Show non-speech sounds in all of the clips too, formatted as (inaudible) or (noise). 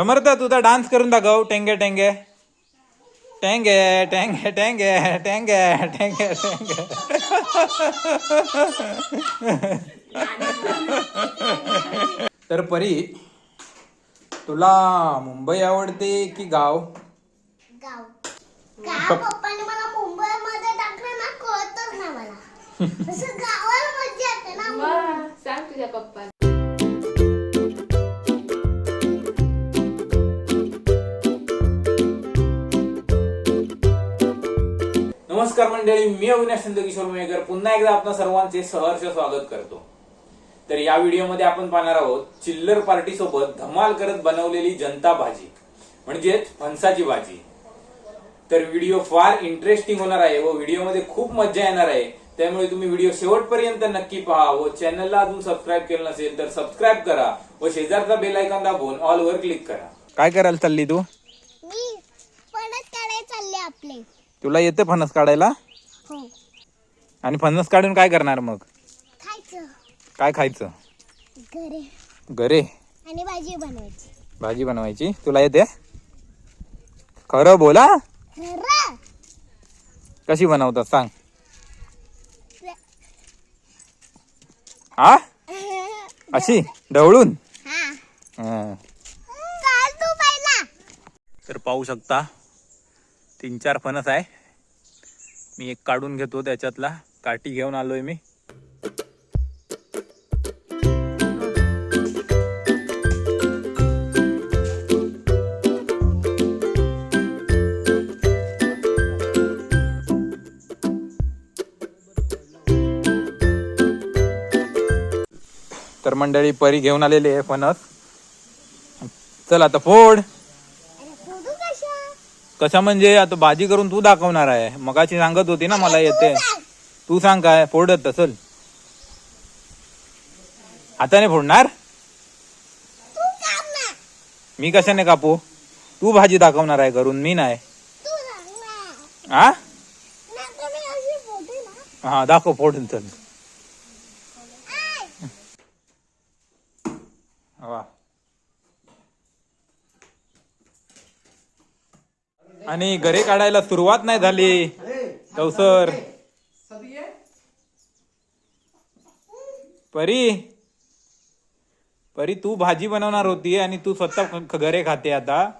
समर्थ तुझा डान्स करून दाखव टेंगे टेंगे टेंगे टेंगे टेंगे टेंगे टेंगे टेंगे तर परी तुला मुंबई आवडते की गाव? गाव. नमस्कार मंडळी मी अविनाश किशोर मेकर पुन्हा एकदा आपण सर्वांचे सहर्ष स्वागत करतो. तर या व्हिडिओमध्ये आपण पाहणार आहोत चिल्लर पार्टी सोबत धमाल करत बनवलेली जनता भाजी म्हणजेच फणसाची भाजी. तर व्हिडिओ फार इंटरेस्टिंग होणार आहे व व्हिडिओमध्ये खूप मजा येणार आहे. त्यामुळे तुम्ही व्हिडिओ शेवटपर्यंत नक्की पहा व चॅनलला अजून सबस्क्राईब केलं नसेल तर सबस्क्राईब करा व शेजारचा बेल आयकॉन दाबून ऑल वर क्लिक करा. काय करायला चालली तू? चालले आपले. तुला येते फणस काढायला? हो. आणि फणस काढून काय करणार मग? खायचं. काय खायचं? घरे. घरे. आणि भाजी बनवायची. भाजी बनवायची. तुला येते? खरं बोला खरं. कशी बनवतात सांग. हा? (laughs) अशी? ढवळून? हा. हं. चाल तू पहिला. तर पाहू शकता तीन चार फणस आहे. मी एक काढून घेतो त्याच्यातला. काठी घेऊन आलोय मी. तर मंडळी परी घेऊन आलेली आहे फणस. चल आता फोड. कशा म्हणजे आता भाजी करून तू दाखवणार आहे? मगाची सांगत होती ना मला येते. तू सांग काय फोडत चल हाताने फोडणार? तू काम ना मी कशाने कापू? तू भाजी दाखवणार आहे करून मी नाही. हा हा दाखव फोडून चल आय. वा आणि घरे काढायला सुरुवात नाही झाली. कौसर. परी. परी तू भाजी बनवणार होती आणि तू स्वतः घरे खाते आता.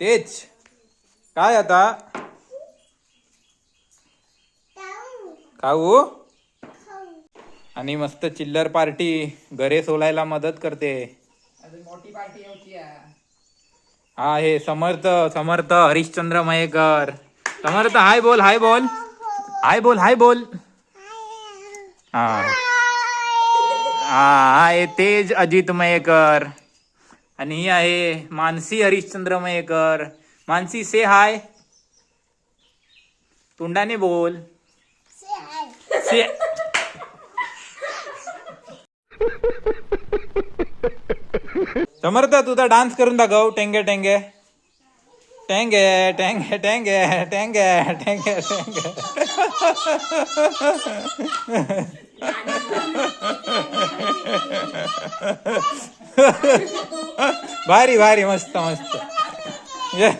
तेच. काय आता? खाऊ. खाऊ? खाऊ. आणि मस्त चिल्लर पार्टी. घरे सोलायला मदत करते. हा हे समर्थ समर्थ हरिश्चंद्र मयेकर. समर्थ हाय बोल हाय बोल. हाय बोल हाय बोल. हा. हा आहे तेज अजित मयेकर. आणि ही आहे मानसी हरिश्चंद्र मयेकर. मानसी से हाय. तोंडाने बोल. से हाय. से समर्थ तुझा डान्स करून दाखव. टेंगे टेंगे. टेंगे टेंगे टेंगे टेंगे टेंगे टेंगे. भारी भारी मस्त मस्त. ये.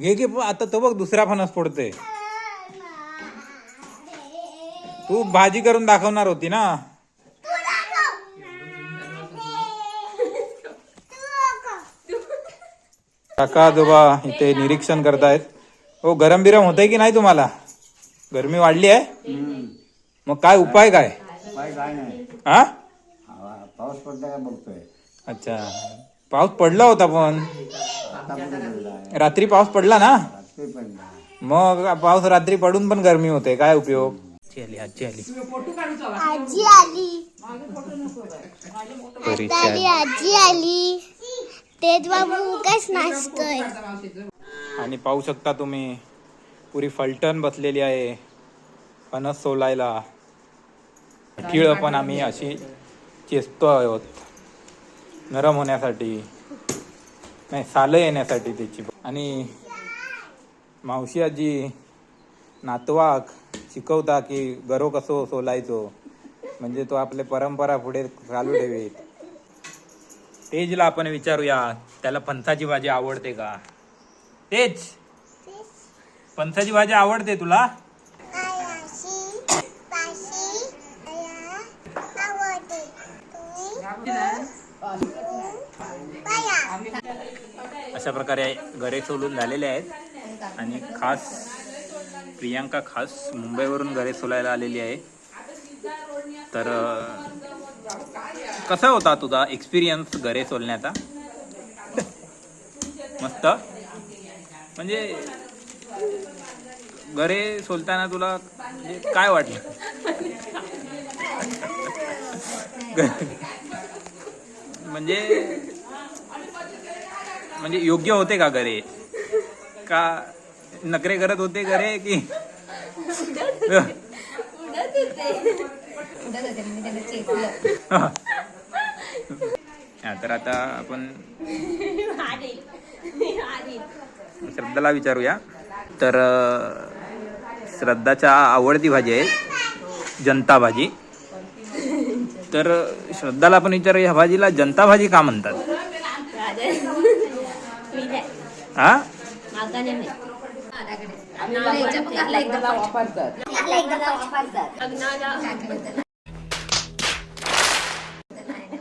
घे की आता तो बघ दुसरा फणस फोडते तू भाजी करून दाखवणार होती ना. काका आजोबा इथे निरीक्षण करतायत. हो गरम बिरम होतंय की नाही तुम्हाला? गरमी वाढली आहे? मग काय उपाय काय? हा पाऊस पडला का बघतोय. अच्छा. पाऊस पडला होता पण. रात्री पाऊस पडला ना? मग पाऊस रात्री पडून पण गरमी होते. काय उपयोग? आजी आली. आजी आली परीची आता आली. आजी आली. तेज बाबू उगाच नाचतोय. आणि पाहू शकता तुम्ही पुरी फलटण बसलेली आहे फणस सोलायला. ठिळ पण आम्ही अशी चेचतो आहोत नरम होण्यासाठी. नाही सालं येण्यासाठी त्याची. आणि मावशी आजी नातवाक शिकवता की गरो कसो सोलायचो? म्हणजे तो आपले परंपरा पुढे चालू ठेवीत. तेजला आपण विचारूया त्याला पंथाची भाजी आवडते का? तेज! पंथाची भाजी आवडते तुला? अशा प्रकारे घरे सोलून झालेले आहेत. आणि खास प्रियांका खास मुंबईवरून घरे सोलायला आलेली आहे. तर कसा होता तुझा एक्सपिरियन्स घरे सोलण्याचा? मस्त? म्हणजे घरे सोलताना तुला म्हणजे काय वाटलं? म्हणजे म्हणजे योग्य होते का घरे? का नखरे करत होते घरे की? हा तर आता आपण श्रद्धाला विचारूया. तर श्रद्धाच्या आवडती भाजी आहे जनता भाजी. तर श्रद्धाला आपण विचारू ह्या भाजीला जनता भाजी का म्हणतात? हा मागा नाही एकदा वापरतात लग्नाला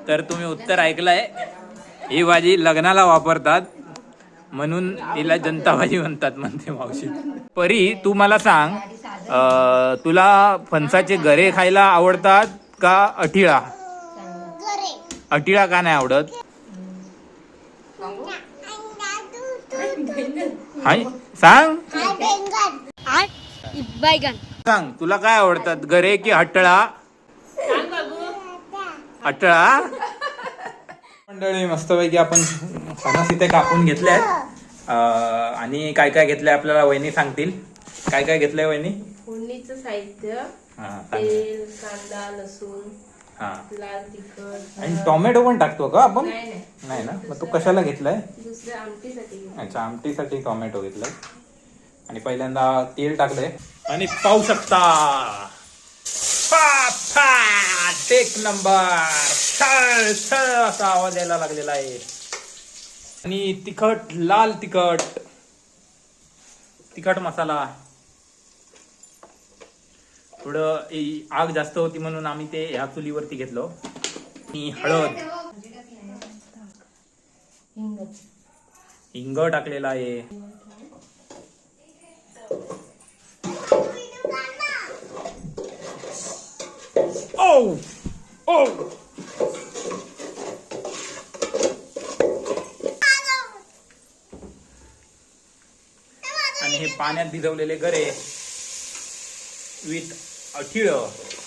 तर तुम्ही उत्तर ऐकलंय. ही भाजी लग्नाला वापरतात. म्हणून तिला जनता भाजी म्हणतात म्हणते मावशी. परी तू मला सांग अं, तुला फणसाचे गरे खायला आवडतात का अठिळा गरे. अठिळा का नाही आवडत? हाय. सांग. बेंगन सांग तुला काय आवडतात? गरे की हटळा अटळा मंडळी मस्तपैकी आपण फणस इथे कापून घेतले आणि काय काय घेतलंय आपल्याला वहिनी सांगतील? काय काय घेतलंय वहिनी? फोडणीचं साहित्य हा सांग. तेल कांदा लसूण हा. लाल तिखट आणि टोमॅटो पण टाकतो का आपण? नाही. नाही ना? मग तू कशाला घेतलाय? दुसऱ्या आमटीसाठी अच्छा आमटीसाठी टोमॅटो घेतलाय. आणि पहिल्यांदा तेल टाकलंय. आणि पाहू शकता. एक नंबर असा आवाज यायला लागलेला आहे. आणि तिखट लाल तिखट. तिखट मसाला. थोडं आग जास्त होती म्हणून आम्ही ते ह्या चुलीवरती घेतलो. आणि हळद. हिंग टाकलेला आहे. ओ ओ आणि हे पाण्यात भिजवलेले गरे विथ अठिळ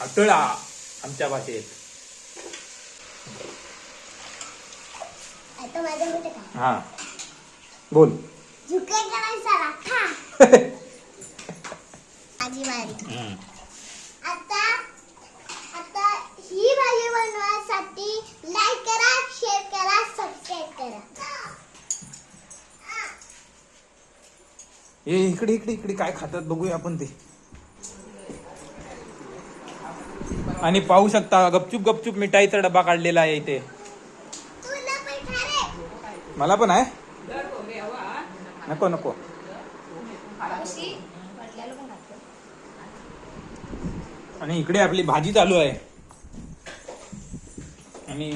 अटळा आमच्या भाषेत. हा. बोल. झुके करायचा राखा माझी बारी हम्म. आता आता ही भाजी बनवण्यासाठी लाईक करा शेअर करा सबस्क्राईब करा. ए इकडे इकडे इकडे काय खातात बघूया आपण ते. आणि पाहू शकता गपचूप गपचूप मिठाईचा डबा काढलेला आहे इथे. मला पण आहे? नको नको. आणि इकडे आपली भाजी चालू आहे. आणि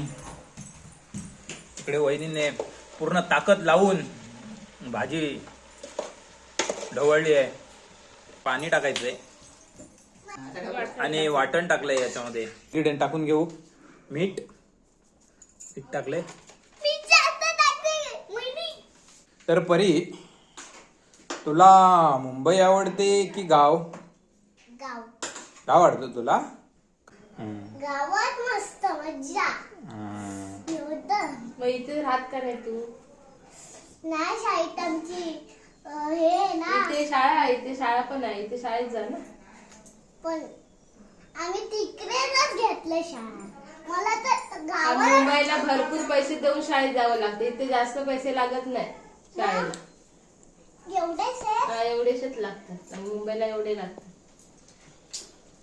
इकडे वहिनीने पूर्ण ताकद लावून भाजी ढवळली आहे. पाणी टाकायचंय. आणि वाटण टाकलंय याच्यामध्ये. इंग्रेडियंट टाकून घेऊ. मीठ. मीठ टाकलंय मी जास्त टाकते वहिनी. तर परी तुला मुंबई आवडते की गाव? गाव. गाव आवडतं तुला. गावात मस्त. होतं मग इथे राहत का नाही तू? नाही शाळेत आमची अं, हे आहे ना. इथे शाळा आहे इथे शाळा पण आहे इथे शाळेत जा ना. पण आम्ही तिकडेच घेतलं शाळा. मला तर आणि मुंबईला भरपूर पैसे देऊन शाळेत जावं लागतं. इथे जास्त पैसे लागत नाही. शाळेला हा, लागतात. मुंबईला एवढे लागतात.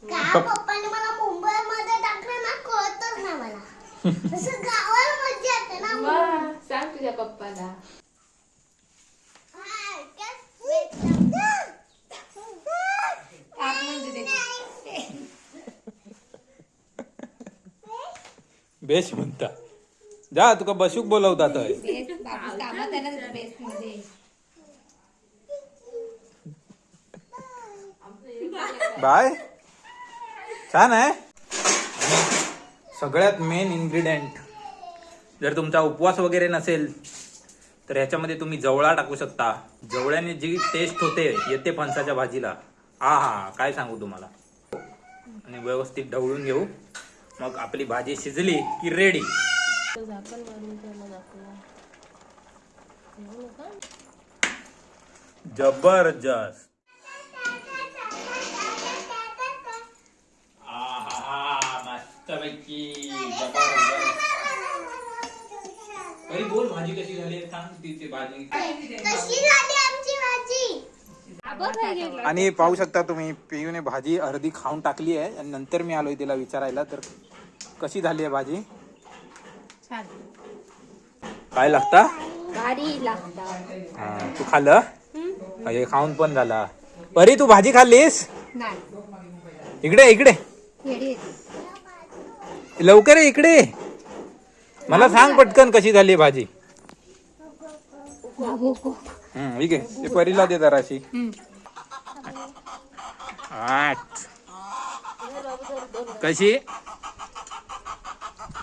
का पप्पाने मला मुंबईमध्ये टाकलं ना कळतच नाही मला. (laughs) असं गावाला मजा येते ना वा, सांग तुझ्या पप्पाला. म्हणजे म्हणता. जा तुका बसूक बोलवतात थंय बाय. छान आहे. सगळ्यात मेन इन्ग्रेडियंट जर तुमचा उपवास वगैरे नसेल तर ह्याच्यामध्ये तुम्ही जवळा टाकू शकता. जवळ्याने जी टेस्ट होते येते फणसाच्या भाजीला. हा हा काय सांगू तुम्हाला? आणि व्यवस्थित ढवळून घेऊ. मग आपली भाजी शिजली की रेडी झाकण मारून त्याला दाखवूया एवढं का? जबरदस्त मस्तपैकी जबरदस्त बोल भाजी कशी झाली? आहे? सांग तिची भाजी. कशी झाली आमची भाजी? आणि पाहू शकता तुम्ही पियूने भाजी अर्धी खाऊन टाकली आहे. आणि नंतर मी आलोय तिला विचारायला तर कशी झाली आहे भाजी? छान. काय लागता? भारी हा, तू खाल्लं? हे खाऊन पण झाला. परी तू भाजी खाल्लीस? नाही. इकडे इकडे. येडी येते लवकर ये इकडे. मला सांग पटकन कशी झाली भाजी. हम्म, ठीक आहे ते परीला दे जराशी. आठ. कशी?